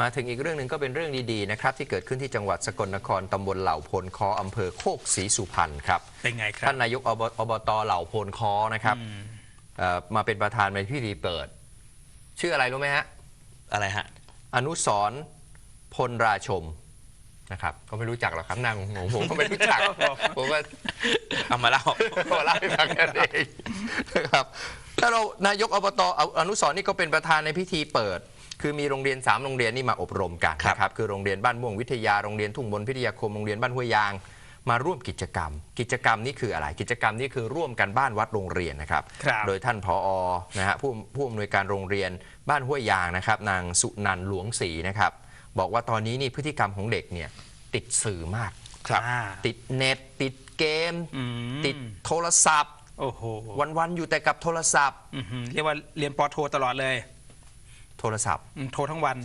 มาถึงอีกเรื่องหนึ่งก็เป็นเรื่องดีๆนะครับที่เกิดขึ้นที่จังหวัดสกลนครตำบลเหล่าโพนคออำเภอโคกศรีสุพรรณครับเป็นไงครับท่านนายกอบอบตเหล่าโพนคอนะครับเอ่อมาเป็นประธานในพิธีเปิด ชื่ออะไรรู้ไหมฮะอะไรฮะ อนุสรณ์พลราชมนะครับ ก็ไม่รู้จักหรอกครับนางงผมก็ไม่รู้จัก ผมก็เอามาเล่าก็เล่าให้ฟังกันเองนะครับถ้าเรานายกอบตเอาอนุสรณ์นี่ก็เป็นประธานในพิธีเปิด คือมีโรงเรียน 3 โรงเรียนนี่มาอบรมกันครับ นะครับคือโรงเรียนบ้านม่วงวิทยาโรงเรียนทุ่งมนพิทยาคมโรงเรียนบ้านห้วยยาง มาร่วมกิจกรรม กิจกรรมนี้คืออะไรกิจกรรมนี้คือร่วมกันบ้านวัดโรงเรียนนะครับ ครับโดยท่านผอนะฮะผู้ผู้อำนวยการโรงเรียนบ้านห้วยยางนะครับ นางสุนันท์หลวงศรีนะครับ บอกว่าตอนนี้นี่พฤติกรรมของเด็กเนี่ยติดสื่อมาก ครับ อ่าติดเน็ต ติดเกม อืมติดโทรศัพท์ โอ้โหวันๆอยู่แต่กับโทรศัพท์ อื้อหือเรียกว่าเรียนปอโทตลอดเลยโทรศัพท์ อืมโทรทั้งวัน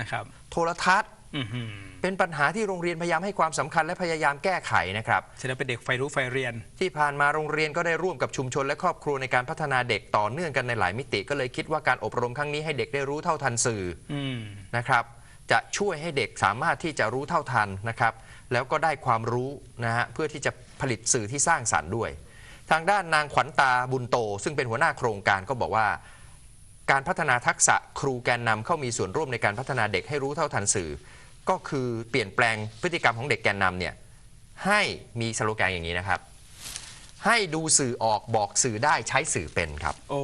นะครับโทรทัศน์ อือหือเป็นปัญหาที่โรงเรียนพยายามให้ความสำคัญและพยายามแก้ไขนะครับแสดงเป็นเด็กไฟรู้ไฟเรียน ที่ผ่านมาโรงเรียนก็ได้ร่วมกับชุมชนและครอบครัวในการพัฒนาเด็กต่อเนื่องกันในหลายมิติ ก็เลยคิดว่าการอบรมครั้งนี้ให้เด็กได้รู้เท่าทันสื่ออืม นะครับ จะช่วยให้เด็กสามารถที่จะรู้เท่าทันนะครับ แล้วก็ได้ความรู้นะฮะเพื่อที่จะผลิตสื่อที่สร้างสรรค์ด้วย ทางด้านนางขวัญตาบุญโต ซึ่งเป็นหัวหน้าโครงการก็บอกว่า การพัฒนาทักษะครูแกนนำเข้ามีส่วนร่วมในการพัฒนาเด็กให้รู้เท่าทันสื่อ ก็คือเปลี่ยนแปลงพฤติกรรมของเด็กแกนนำเนี่ยให้มีสโลแกนอย่างนี้นะครับ ให้ดูสื่อออกบอกสื่อได้ใช้สื่อเป็นครับ โอ้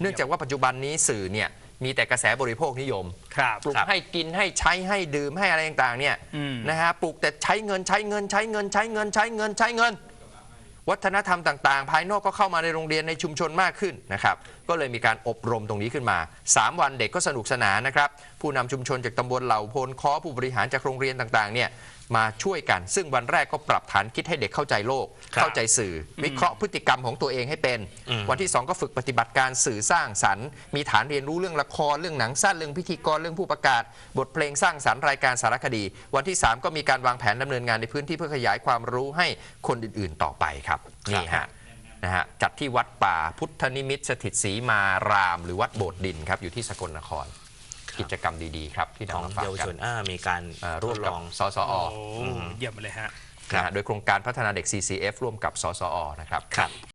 เนื่องจากว่าปัจจุบันนี้สื่อเนี่ยมีแต่กระแสบริโภคนิยมครับปลุกครับให้กินให้ใช้ให้ดื่มให้อะไรต่างๆเนี่ยอืมนะฮะปลุกแต่ใช้เงินใช้เงินใช้เงินใช้เงินใช้เงินใช้เงิน วัฒนธรรมต่างๆ ภายนอกก็เข้ามาในโรงเรียนในชุมชนมากขึ้นนะครับก็เลยมีการอบรมตรงนี้ขึ้นมา 3 วันเด็กก็สนุกสนานนะครับผู้นำชุมชนจากตำบลเหล่าโพนคอผู้บริหารจากโรงเรียนต่างๆเนี่ยมาช่วยกัน ซึ่งวันแรกก็ปรับฐานคิดให้เด็กเข้าใจโลก ครับเข้าใจสื่อ วิเคราะห์พฤติกรรมของตัวเองให้เป็น อืม วันที่ 2 ก็ฝึกปฏิบัติการสื่อสร้างสรรค์มีฐานเรียนรู้เรื่องละครเรื่องหนังสั้นเรื่องพิธีกรเรื่องผู้ประกาศ บทเพลงสร้างสรรค์รายการสารคดี วันที่ 3 ก็มีการวางแผนดำเนินงานในพื้นที่เพื่อขยายความรู้ให้คนอื่นๆต่อไปครับนี่ฮะนะฮะจัดที่วัดป่าพุทธนิมิตรสถิตศรีมาราม หรือวัดโบสถ์ดินครับอยู่ที่สกลนคร กิจกรรมดีๆครับที่ของนำมาฝากเยาวกัชนนอ่ามีการเอ่อทร่วดมลกับอง สสอ โอ้เยี่ยมเลยฮะ นะฮะโดยโครงการพัฒนาเด็ก CCF ร่วมกับ สสอ นะครับครับ